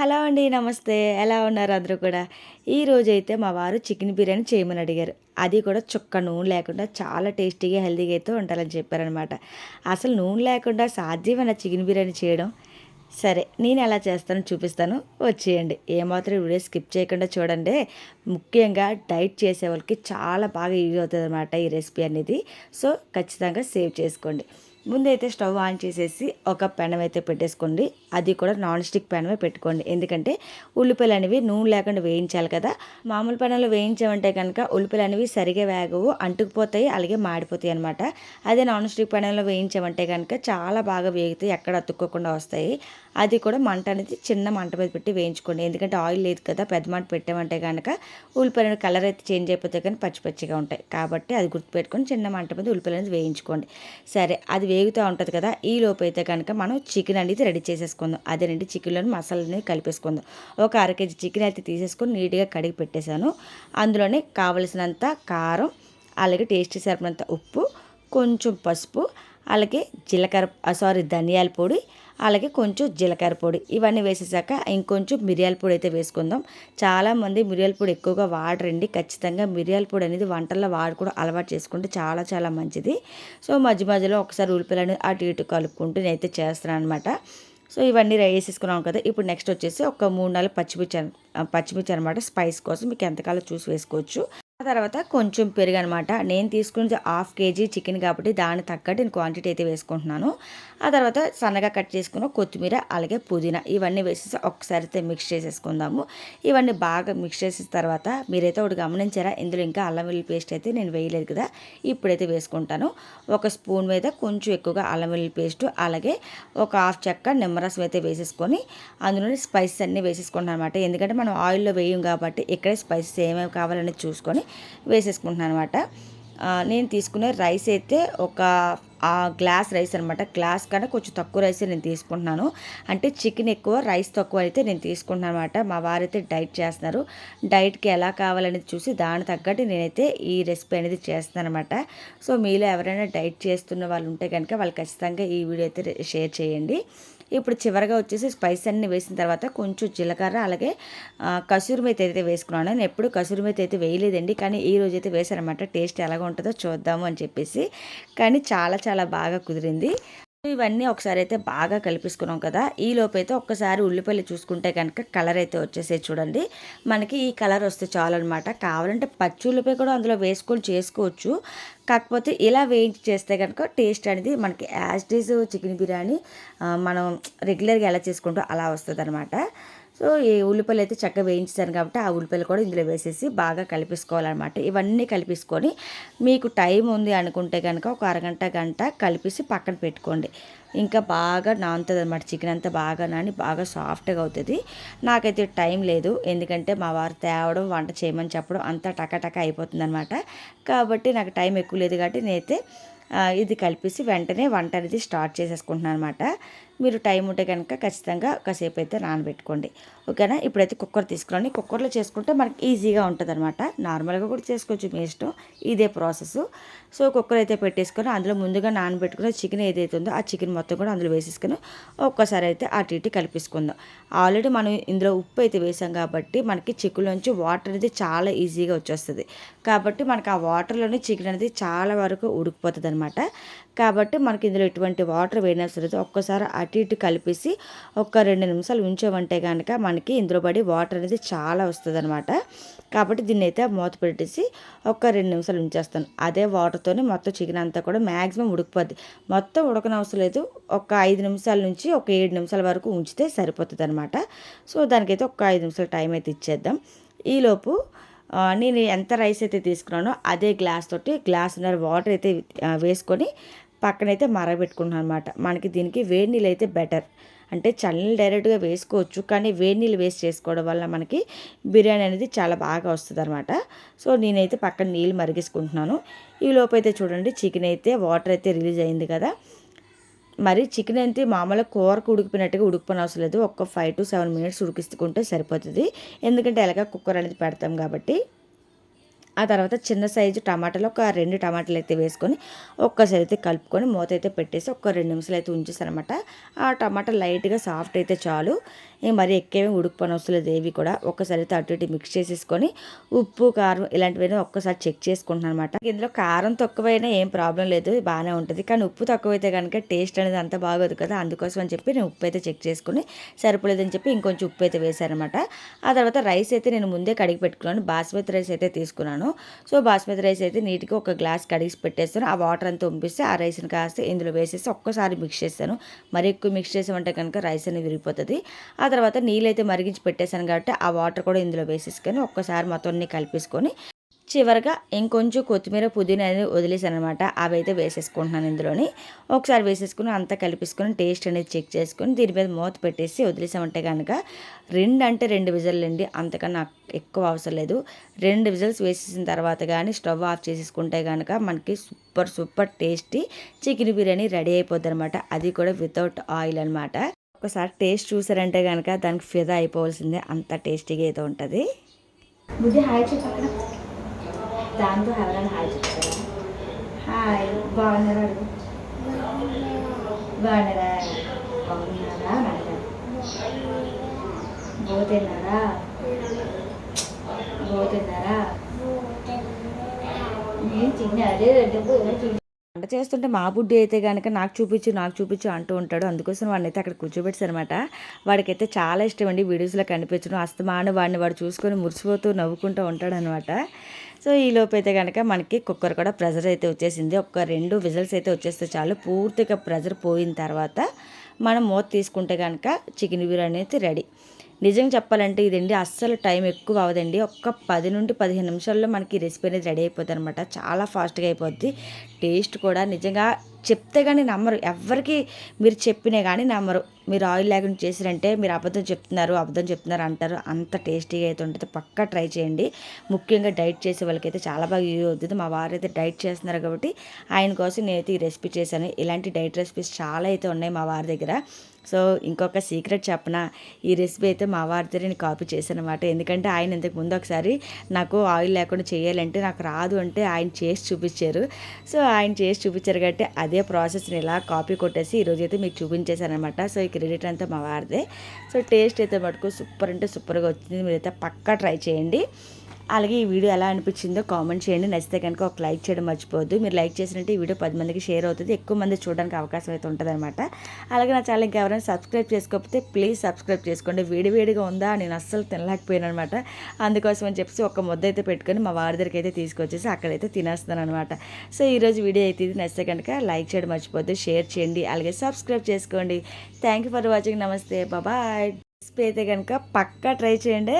Hello అండి నమస్తే. ఎలా ఉన్నారు అందరూ కూడా? ఈరోజు అయితే మా వారు చికెన్ బిర్యానీ చేయమని అడిగారు. అది కూడా చుక్క నూనె లేకుండా చాలా టేస్టీగా హెల్తీగా అయితే ఉండాలని చెప్పారనమాట అసలు నూనె లేకుండా సాధ్యమైన చికెన్ బిర్యానీ చేయడం? సరే నేను ఎలా చేస్తానో చూపిస్తాను. వచ్చేయండి. ఏమాత్రం వీడియో స్కిప్ చేయకుండా చూడండి. ముఖ్యంగా డైట్ చేసే వాళ్ళకి చాలా బాగా యూజ్ అవుతుంది అనమాట ఈ రెసిపీ అనేది. సో ఖచ్చితంగా సేవ్ చేసుకోండి. ముందైతే స్టవ్ ఆన్ చేసేసి ఒక పెనం అయితే పెట్టేసుకోండి. అది కూడా నాన్ స్టిక్ పెనమే పెట్టుకోండి. ఎందుకంటే ఉల్లిపాయలు అనేవి నూనె లేకుండా వేయించాలి కదా. మామూలు పెనంలో వేయించామంటే కనుక ఉల్లిపాయలు అనేవి సరిగా వేగవు అంటుకుపోతాయి అలాగే మాడిపోతాయి అనమాట అదే నాన్ స్టిక్ ప్యాన్లో వేయించామంటే కనుక చాలా బాగా వేగుతాయి ఎక్కడ అతుక్కోకుండా వస్తాయి. అది కూడా మంట అనేది చిన్న మంట మీద పెట్టి వేయించుకోండి. ఎందుకంటే ఆయిల్ లేదు కదా పెద్ద మంట పెట్టామంటే కనుక ఉల్లిపాయలు కలర్ అయితే చేంజ్ అయిపోతే కానీ పచ్చి పచ్చిగా ఉంటాయి. కాబట్టి అది గుర్తుపెట్టుకొని చిన్న మంట మీద ఉల్లిపాయలు అనేది వేయించుకోండి. సరే అది వేగుతూ ఉంటుంది కదా ఈ లోపు అయితే కనుక మనం చికెన్ అనేది రెడీ అదే అదేనండి చికెన్లోని మసాలా అనేది కలిపేసుకుందాం. ఒక అర కేజీ చికెన్ అయితే తీసేసుకొని నీట్గా కడిగి పెట్టేశాను. అందులోనే కావలసినంత కారం అలాగే టేస్ట్ సరిపడినంత ఉప్పు కొంచెం పసుపు అలాగే జీలకర్ర సారీ ధనియాల పొడి అలాగే కొంచెం జీలకర్ర పొడి. ఇవన్నీ వేసేసాక ఇంకొంచెం మిరియాల పొడి అయితే వేసుకుందాం. చాలామంది మిరియాల పొడి ఎక్కువగా వాడరండి. ఖచ్చితంగా మిరియాల పొడి అనేది వంటల్లో వాడు కూడా అలవాటు చేసుకుంటే చాలా చాలా మంచిది. సో మధ్య మధ్యలో ఒకసారి ఉల్లిపాయలు అటు ఇటు కలుపుకుంటూ నేనైతే చేస్తున్నాను అనమాట సో ఇవన్నీ వేసేసుకున్నాం కదా. ఇప్పుడు నెక్స్ట్ వచ్చేసి ఒక మూడు నాలుగు పచ్చిమిర్చి పచ్చిమిర్చి అనమాట స్పైస్ కోసం మీకు ఎంతకాలం చూసి వేసుకోవచ్చు. ఆ తర్వాత కొంచెం పెరుగు అనమాట నేను తీసుకున్నది హాఫ్ కేజీ చికెన్ కాబట్టి దాని తగ్గట్టు నేను క్వాంటిటీ అయితే వేసుకుంటున్నాను. ఆ తర్వాత సన్నగా కట్ చేసుకున్న కొత్తిమీర అలాగే పుదీనా ఇవన్నీ వేసేసి ఒకసారి అయితే మిక్స్ చేసేసుకుందాము. ఇవన్నీ బాగా మిక్స్ చేసిన తర్వాత మీరైతే ఒకటి గమనించారా? ఇందులో ఇంకా అల్లం వెల్లుల్లి పేస్ట్ అయితే నేను వేయలేదు కదా ఇప్పుడైతే వేసుకుంటాను. ఒక స్పూన్ మీద కొంచెం ఎక్కువగా అల్లం వెల్లుల్లి పేస్ట్ అలాగే ఒక హాఫ్ చెక్క నిమ్మరసం అయితే వేసేసుకొని అందులోనే స్పైసెస్ అన్నీ వేసేసుకుంటాను అనమాట ఎందుకంటే మనం ఆయిల్లో వేయం కాబట్టి ఇక్కడే స్పైసెస్ ఏమేమి కావాలని చూసుకొని వేసేసుకుంటున్నాను అనమాట నేను తీసుకునే రైస్ అయితే ఒక ఆ గ్లాస్ రైస్ అనమాట గ్లాస్ కన్నా కొంచెం తక్కువ రైస్ నేను తీసుకుంటున్నాను. అంటే చికెన్ ఎక్కువ రైస్ తక్కువ అయితే నేను తీసుకుంటున్నాను అనమాట మా వారైతే డైట్ చేస్తున్నారు. డైట్కి ఎలా కావాలనేది చూసి దాని తగ్గట్టు నేనైతే ఈ రెసిపీ అనేది చేస్తున్నాను అనమాట సో మీలో ఎవరైనా డైట్ చేస్తున్న వాళ్ళు ఉంటే కనుక వాళ్ళు ఖచ్చితంగా ఈ వీడియో అయితే షేర్ చేయండి. ఇప్పుడు చివరిగా వచ్చేసి స్పైస్ అన్ని వేసిన తర్వాత కొంచెం జీలకర్ర అలాగే కసూరి మేత అయితే వేసుకున్నాను. నేను ఎప్పుడు కసూరి మేత అయితే వేయలేదండి కానీ ఈ రోజు అయితే వేసారనమాట టేస్ట్ ఎలాగ ఉంటుందో చూద్దాము అని చెప్పేసి. కానీ చాలా చాలా బాగా కుదిరింది. ఇవన్నీ ఒకసారి అయితే బాగా కలిపిసుకున్నాం కదా ఈ లోపైతే ఒక్కసారి ఉల్లిపాయలు చూసుకుంటే కనుక కలర్ అయితే వచ్చేసే చూడండి. మనకి ఈ కలర్ వస్తే చాలు అనమాట కావాలంటే పచ్చి ఉల్లిపాయ కూడా అందులో వేసుకొని చేసుకోవచ్చు. కాకపోతే ఇలా వేయించి చేస్తే కనుక టేస్ట్ అనేది మనకి యాజ్ డీజ్ చికెన్ బిర్యానీ మనం రెగ్యులర్గా ఎలా చేసుకుంటూ అలా వస్తుంది అనమాట సో ఈ ఉల్లిపాయలు అయితే చక్కగా వేయించాను కాబట్టి ఆ ఉల్లిపాయలు కూడా ఇందులో వేసేసి బాగా కలిపేసుకోవాలన్నమాట. ఇవన్నీ కలిపేసుకొని మీకు టైం ఉంది అనుకుంటే కనుక ఒక అరగంట గంట కలిపేసి పక్కన పెట్టుకోండి. ఇంకా బాగా నానుతుంది అనమాట చికెన్ అంతా బాగా నాని బాగా సాఫ్ట్గా అవుతుంది. నాకైతే టైం లేదు. ఎందుకంటే మా వారు తేవడం వంట చేయమని చెప్పడం అంతా టకటక అయిపోతుంది అనమాట కాబట్టి నాకు టైం ఎక్కువ లేదు కాబట్టి నేనైతే ఇది కలిపేసి వెంటనే వంట అనేది స్టార్ట్ చేసేసుకుంటున్నాను అనమాట మీరు టైం ఉంటే కనుక ఖచ్చితంగా కాసేపు అయితే నానబెట్టుకోండి. ఓకేనా? ఇప్పుడైతే కుక్కర్ తీసుకురండి. కుక్కర్లో చేసుకుంటే మనకి ఈజీగా ఉంటుంది అనమాట నార్మల్గా కూడా చేసుకోవచ్చు మీ ఇష్టం. ఇదే ప్రాసెస్. సో కుక్కర్ అయితే పెట్టేసుకొని అందులో ముందుగా నానబెట్టుకున్న చికెన్ ఏదైతే ఉందో ఆ చికెన్ మొత్తం కూడా అందులో వేసేసుకొని ఒక్కసారి అయితే అటు ఇటు కలిపేసుకుందాం. ఆల్రెడీ మనం ఇందులో ఉప్పు అయితే వేసాం కాబట్టి మనకి చికెన్లోంచి వాటర్ అనేది చాలా ఈజీగా వచ్చేస్తుంది. కాబట్టి మనకి ఆ వాటర్లోనే చికెన్ అనేది చాలా వరకు ఉడికిపోతుంది అనమాట కాబట్టి మనకి ఇందులో ఎటువంటి వాటర్ వేయనవసరం లేదు. ఒక్కసారి అటు అటు ఇటు కలిపేసి ఒక రెండు నిమిషాలు ఉంచామంటే కనుక మనకి ఇందులో పడి వాటర్ అనేది చాలా వస్తుంది అనమాట కాబట్టి దీన్ని అయితే మూత పెట్టేసి ఒక రెండు నిమిషాలు ఉంచేస్తాను. అదే వాటర్తోనే మొత్తం చికెన్ అంతా కూడా మ్యాక్సిమం ఉడికిపోద్ది. మొత్తం ఉడకనవసరం లేదు. ఒక ఐదు నిమిషాల నుంచి ఒక ఏడు నిమిషాల వరకు ఉంచితే సరిపోతుంది అనమాట సో దానికైతే ఒక ఐదు నిమిషాలు టైం అయితే ఇచ్చేద్దాం. ఈలోపు నేను ఎంత రైస్ అయితే తీసుకున్నానో అదే గ్లాస్ తోటి గ్లాసున్నర వాటర్ అయితే వేసుకొని పక్కనైతే మరగబెట్టుకుంటున్నాను అనమాట మనకి దీనికి వేడి నీళ్ళు అయితే బెటర్. అంటే చల్లని డైరెక్ట్గా వేసుకోవచ్చు. కానీ వేడి నీళ్ళు వేస్ట్ చేసుకోవడం వల్ల మనకి బిర్యానీ అనేది చాలా బాగా వస్తుంది అనమాట సో నేనైతే పక్కన నీళ్ళు మరిగేసుకుంటున్నాను. ఈ లోపు అయితే చూడండి చికెన్ అయితే వాటర్ అయితే రిలీజ్ అయింది కదా. మరి చికెన్ అయితే మామూలుగా కూరకు ఉడికిపోయినట్టుగా ఉడికిపోయిన అవసరం లేదు. ఒక్క ఫైవ్ టు సెవెన్ మినిట్స్ ఉడికిస్తుంటే సరిపోతుంది. ఎందుకంటే ఎలాగ కుక్కర్ అనేది పెడతాం కాబట్టి. ఆ తర్వాత చిన్న సైజు టమాటాలు ఒక రెండు టమాటాలు అయితే వేసుకొని ఒక్కసారి అయితే కలుపుకొని మూత అయితే పెట్టేసి ఒక రెండు నిమిషాలు అయితే ఉంచేసారనమాట ఆ టమాటా లైట్గా సాఫ్ట్ అయితే చాలు. ఇంక మరి ఎక్కువేమీ ఉడుకుపని అవసరం లేదు. ఏవి కూడా ఒక్కసారి అయితే అటు ఇటు మిక్స్ చేసేసుకొని ఉప్పు కారం ఇలాంటివన్నీ ఒక్కసారి చెక్ చేసుకుంటున్నాను అనమాట ఇందులో కారం తక్కువైనా ఏం ప్రాబ్లం లేదు. బాగానే ఉంటుంది. కానీ ఉప్పు తక్కువైతే కనుక టేస్ట్ అనేది అంత బాగోదు కదా. అందుకోసం అని చెప్పి నేను ఉప్పు అయితే చెక్ చేసుకుని సరిపోలేదని చెప్పి ఇంకొంచెం ఉప్పు అయితే వేశారనమాట ఆ తర్వాత రైస్ అయితే నేను ముందే కడిగి పెట్టుకున్నాను. బాస్మతి రైస్ అయితే తీసుకున్నాను. సో బాస్మతి రైస్ అయితే నీట్గా ఒక గ్లాస్ కడిగి పెట్టేస్తాను. ఆ వాటర్ అంతా పంపిస్తే ఆ రైస్ని కాస్త ఇందులో వేసేసి ఒక్కసారి మిక్స్ చేస్తాను. మరి ఎక్కువ మిక్స్ చేసామంటే కనుక రైస్ అనేది విరిగిపోతుంది. ఆ తర్వాత నీళ్ళైతే మరిగించి పెట్టేశాను కాబట్టి ఆ వాటర్ కూడా ఇందులో వేసేసుకొని ఒక్కసారి మొత్తం అన్ని కలిపేసుకొని చివరిగా ఇంకొంచెం కొత్తిమీర పుదీనా అనేది వదిలేసాను అనమాట అవి అయితే వేసేసుకుంటున్నాను ఇందులోని. ఒకసారి వేసేసుకుని అంతా కలిపేసుకుని టేస్ట్ అనేది చెక్ చేసుకుని దీని మీద మూత పెట్టేసి వదిలేసామంటే కనుక రెండు అంటే రెండు విజల్లు అండి. అంతకన్నా ఎక్కువ అవసరం లేదు. రెండు విజిల్స్ వేసేసిన తర్వాత కానీ స్టవ్ ఆఫ్ చేసేసుకుంటే కనుక మనకి super super tasty chicken biryani ready అయిపోద్ది అనమాట అది కూడా వితౌట్ ఆయిల్ అనమాట ఒకసారి టేస్ట్ చూసారంటే కనుక దానికి ఫిదా అయిపోవాల్సిందే. అంత టేస్టీగా ఏదో ఉంటుంది. హాయ్ దాంతో ఎవరైనా హాయ్ హాయ్ బాగున్నారా? బాగున్నారా? చేస్తుంటే మా బుడ్డి అయితే కనుక నాకు చూపించు నాకు చూపించు అంటూ ఉంటాడు. అందుకోసం వాడిని అయితే అక్కడ కూర్చోబెట్టారనమాట వాడికైతే చాలా ఇష్టం అండి వీడియోస్లో కనిపించడం. అస్తమాన వాడిని వాడు చూసుకొని మురిసిపోతూ నవ్వుకుంటూ ఉంటాడనమాట సో ఈ లోపు అయితే కనుక మనకి కుక్కర్ కూడా ప్రెజర్ అయితే వచ్చేసింది. ఒక రెండు విజిల్స్ అయితే వచ్చేస్తే చాలు. పూర్తిగా ప్రెజర్ పోయిన తర్వాత మనం మూత తీసుకుంటే కనుక చికెన్ బిర్యానీ అయితే రెడీ. నిజంగా చెప్పాలంటే ఇదండి అస్సలు టైం ఎక్కువ అవదండి ఒక్క పది నుండి పదిహేను నిమిషాల్లో మనకి రెసిపీ అనేది రెడీ అయిపోతుంది అనమాట చాలా ఫాస్ట్గా అయిపోద్ది. టేస్ట్ కూడా నిజంగా చెప్తే కానీ నమ్మరు. ఎవరికి మీరు చెప్పినా కానీ నమ్మరు. మీరు ఆయిల్ లేకుండా చేసిరంటే మీరు అబద్ధం చెప్తున్నారు అబద్ధం చెప్తున్నారు అంటారు. అంత టేస్టీగా అయితే ఉంటుంది. పక్కా ట్రై చేయండి. ముఖ్యంగా డైట్ చేసే వాళ్ళకైతే చాలా బాగా యూజ్ అవుతుంది. మా వారు అయితే డైట్ చేస్తున్నారు కాబట్టి ఆయన కోసం నేనైతే ఈ రెసిపీ చేశాను. ఇలాంటి డైట్ రెసిపీస్ చాలా అయితే ఉన్నాయి మా వారి దగ్గర. సో ఇంకొక సీక్రెట్ చెప్పన? ఈ రెసిపీ అయితే మా వారి దగ్గర నేను కాపీ చేశాను అనమాట ఎందుకంటే ఆయన ఇంతకు ముందు ఒకసారి నాకు ఆయిల్ లేకుండా చేయాలంటే నాకు రాదు అంటే ఆయన చేసి చూపించారు. సో ఆయన చేసి చూపించారు కాబట్టి అది అదే ప్రాసెస్ని ఇలా కాపీ కొట్టేసి ఈరోజు అయితే మీకు చూపించేశానమాట సో ఈ క్రెడిట్ అంతా మా వారిదే. సో టేస్ట్ అయితే మటుకు సూపర్ అంటే సూపర్గా వచ్చింది. మీరైతే పక్కా ట్రై చేయండి. అలాగే ఈ వీడియో ఎలా అనిపించిందో కామెంట్ చేయండి. నచ్చితే కనుక ఒక లైక్ చేయడం మర్చిపోవద్దు. మీరు లైక్ చేసినట్టు ఈ వీడియో పది మందికి షేర్ అవుతుంది. ఎక్కువ మంది చూడడానికి అవకాశం అయితే ఉంటుంది అనమాట అలాగే నా ఛానల్ ఎవరైనా సబ్స్క్రైబ్ చేసుకోకపోతే ప్లీజ్ సబ్స్క్రైబ్ చేసుకోండి. వేడివేడిగా ఉందా? నేను అస్సలు తినలేకపోయాను అనమాట అందుకోసం అని చెప్పేసి ఒక ముద్ద అయితే పెట్టుకొని మా వారి దగ్గరికి అయితే తీసుకొచ్చేసి అక్కడైతే తినేస్తున్నాను అనమాట సో ఈరోజు వీడియో అయితే ఇది. నచ్చితే కనుక లైక్ చేయడం మర్చిపోద్దు షేర్ చేయండి. అలాగే సబ్స్క్రైబ్ చేసుకోండి. థ్యాంక్ యూ ఫర్ వాచింగ్ నమస్తే. బాబాయ్ అయితే కనుక పక్కా ట్రై చేయండి.